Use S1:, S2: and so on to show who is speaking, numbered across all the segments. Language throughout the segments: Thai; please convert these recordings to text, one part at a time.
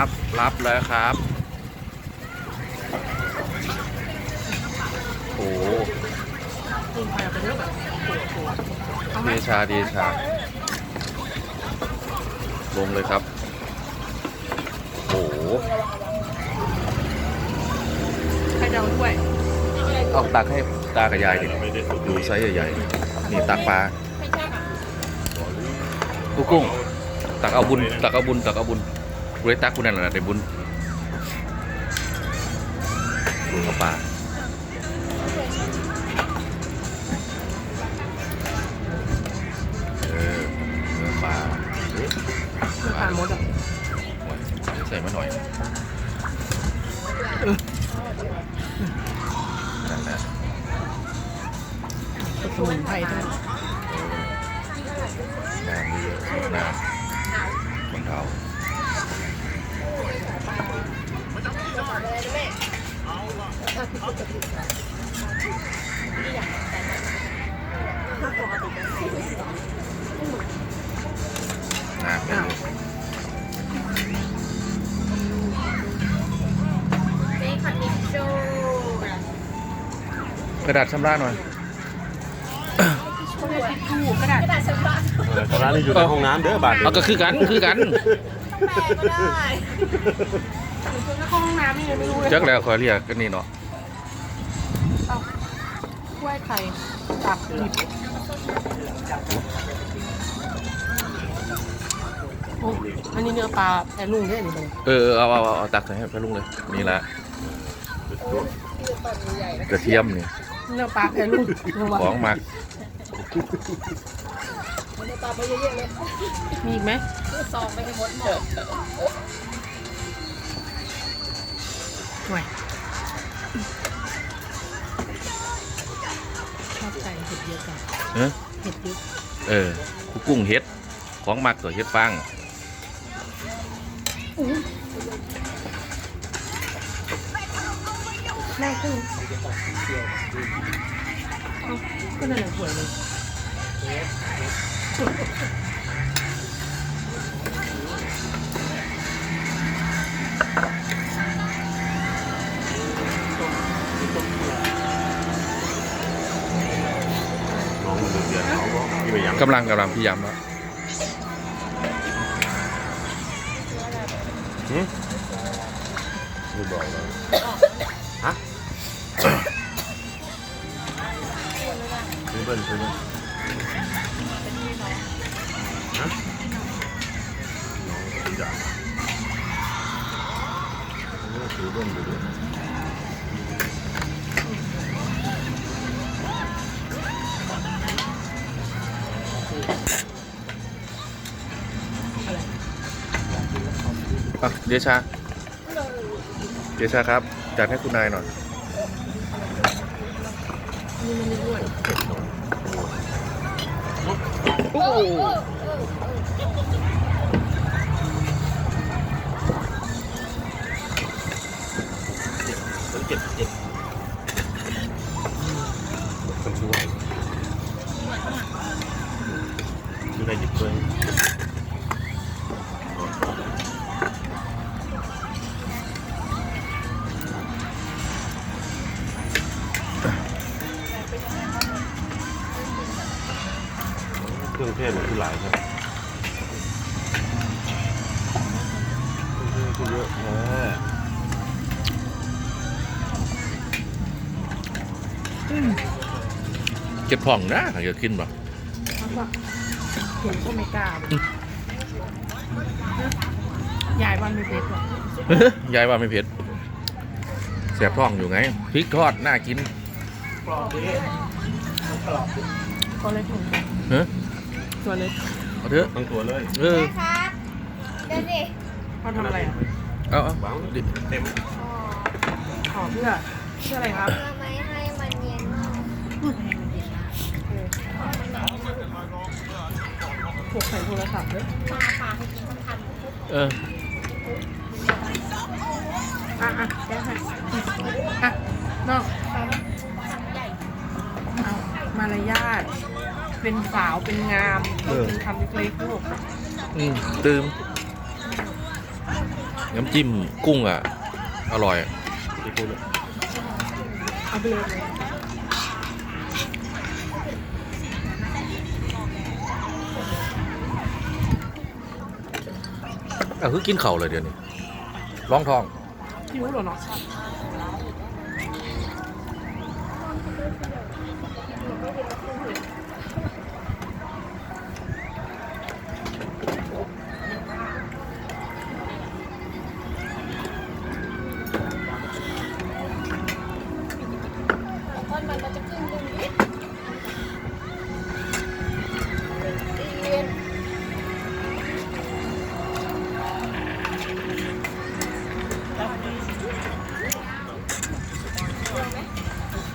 S1: รับรับแล้วครับโอ้โห
S2: กินไปเอาไปเยอะแบบปวดปวดเอาไหม
S1: เดชาเดชา ลงเลยครับโอ้โห
S2: ไข่ดาวด้วย
S1: เอาตักให้ตากับยายดิดูไซส์ใหญ่ๆนี่ตักปลาลูกกุ้งตักเอาบุญตักเอาบุญตักเอาบุญ กูได้ตักกูนั่นแหละได้บุญดูกับปลาเออเนื้อปลาเอ๊ะ
S2: น้ำตาลมดอะ
S1: ใส่มาหน่อยนั่นแหละ
S2: สมุนไพรด้วย
S1: น้ำเยอะๆน้ำคนเทา น้ำเยอะ
S3: นี่คอนดิชชู
S1: กระดาษชำระหน่อย
S2: ถูกกระดาษ
S3: กระดาษชำระ
S4: เออร้านนี้อยู่ในห้องน้ำเด้อบาท
S1: เอาก็คือกันคือกัน
S3: แปลก็ได้
S2: เข้าห้องน้ำนี่ยังไม่รู้เลย
S1: จักแล้วคอยเรียกกันนี่เนาะ
S2: เอาก ล้วยไข่ตับหยิบโอ้อันนี้เนื้อปลาแต่ลุงด้วยนี่มัน
S1: เออเออเอาเอาเอาเอาตักใส่ให้พระลุงเลยนี่ละกระเทียมนี่
S2: เนื้อปลาแต่ลุงลงมา
S1: ของหมัก
S2: มีอีกไหม
S3: ซองไปให้หมดหมด
S2: ห่วย อบใส่เห็ดเยอะจัง
S1: เออ
S2: เห็ดเยอะ
S1: เออกุ้งเห็ดของมักตัวเห็ดฟาง
S2: แม่กุ้งเอ้าก็นั่นแหละห่วเลย
S4: ก็พี่ไปยัง
S1: กำลังกำลังพยายามแล้ว
S4: ไม่บอกเลยฮะซื้อเบิ้ลซื้อเบิ้ลฮะน้องซื้อจังซื้อเบิ้ลดูดิ
S1: อะเดชา เดชาครับ จัดให้คุณนายหน่อยโอ้
S4: มีใครหยิบด้วยเครื่องเทศมันคือหลายครับเครื่องเทศคือเยอะแท้
S1: เก็บผ่องนะเกิดขึ้นป่ะ
S2: แล้วก็ เห็นก็ไม่กล้าเลยยายวันไม่เพชรหรอก
S1: ยายว่าไม่เผ็ดแสบท้องอยู่ไงพริกทอดน่ากิน
S2: ก็เลยถุง
S1: เฮ้ย
S2: ตัวเล็ก
S1: เอาเถอะ
S4: ทั้งตัวเลย
S1: เออ
S3: แม่ครับเดี๋ยวสิ
S2: เขาทำอะไรอะ
S1: เอาเอา
S4: วาง
S1: ดิ
S4: เต็ม
S3: อ๋อ
S2: ขอเพื่อเพื่ออะไรครับ
S3: เพื่อไม่ให้มันเย็นมา ก
S2: พวกใส่โทรศัพท์ด้วย
S3: ปลาปลาให้กินทั้งคัน
S1: เออ
S2: อะอะแกให้อะน้อง
S3: ใหญ่
S2: เอามารยาทเป็นสาวเป็นงามต้องเป็นคำเล็กๆลูก
S1: อืมตืมน้ำจิ้มกุ้งอะ อร่อย
S4: ที่พูดเลย
S2: เอาไปเลย
S1: อะคือกินเข่าวเลยเดี๋ยวนี้ร้องทอง
S2: หิวเหรอเนาะ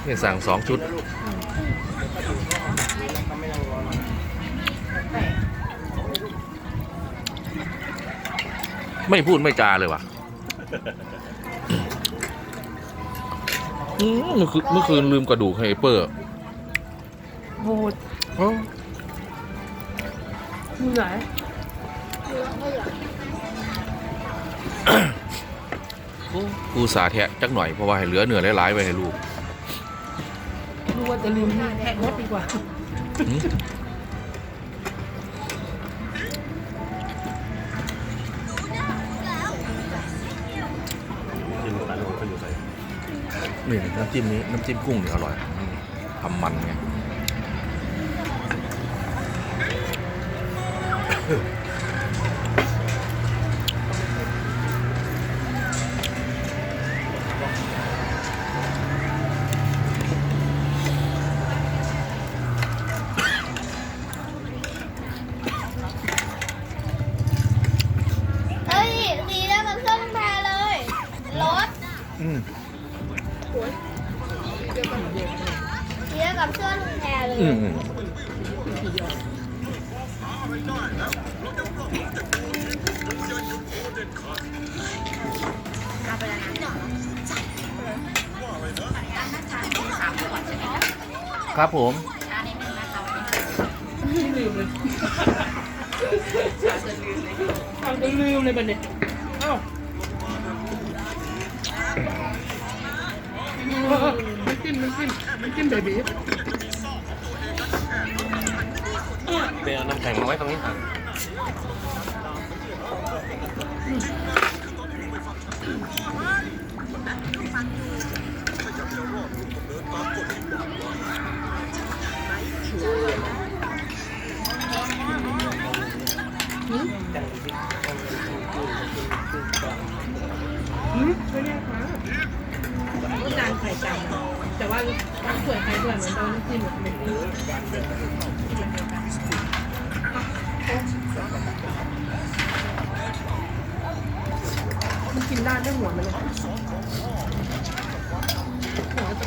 S3: นี่
S1: สั่งสองชุด ไม่พูดไม่จาเลยว่ะอืมเมื่อคืนเมื่อคืนลืมกระดูกให้ไอ้เปอร์
S2: โหด
S1: เอ้า
S2: มือไหน
S3: เหลือเหลือ
S1: กูสาแทะจักหน่อยเพราะว่าให้เหลือเนื้อหลายๆไว้ให้ลูก
S2: รู้ ว่าจะลืมแทะรถดีกว่า
S1: หืม
S4: กินสายลงก็อยู่ใส่
S1: นี่น้ำจิ้มนี้น้ำจิ้มกุ้งนี่อร่อยอืมทำมันไง
S3: อื
S1: ม
S3: สีแล้วกับเครื่องแพรเลย
S1: อืมอืมครับผม
S2: ลืมเลยลืมเลยบัดเนี่ยเอ้าเออมัน จิ้มมันจิ้มมันจิ้มเบบี้
S4: เดี๋ยวน้ำแข็งมาไว้ตรงนี้ค่ะ
S2: ว่าทั้งสวยไข่ด้วยเหมือนตอนน้ำจิ้มแบบเบบี้มันกินได้ไม่หัวมันเลย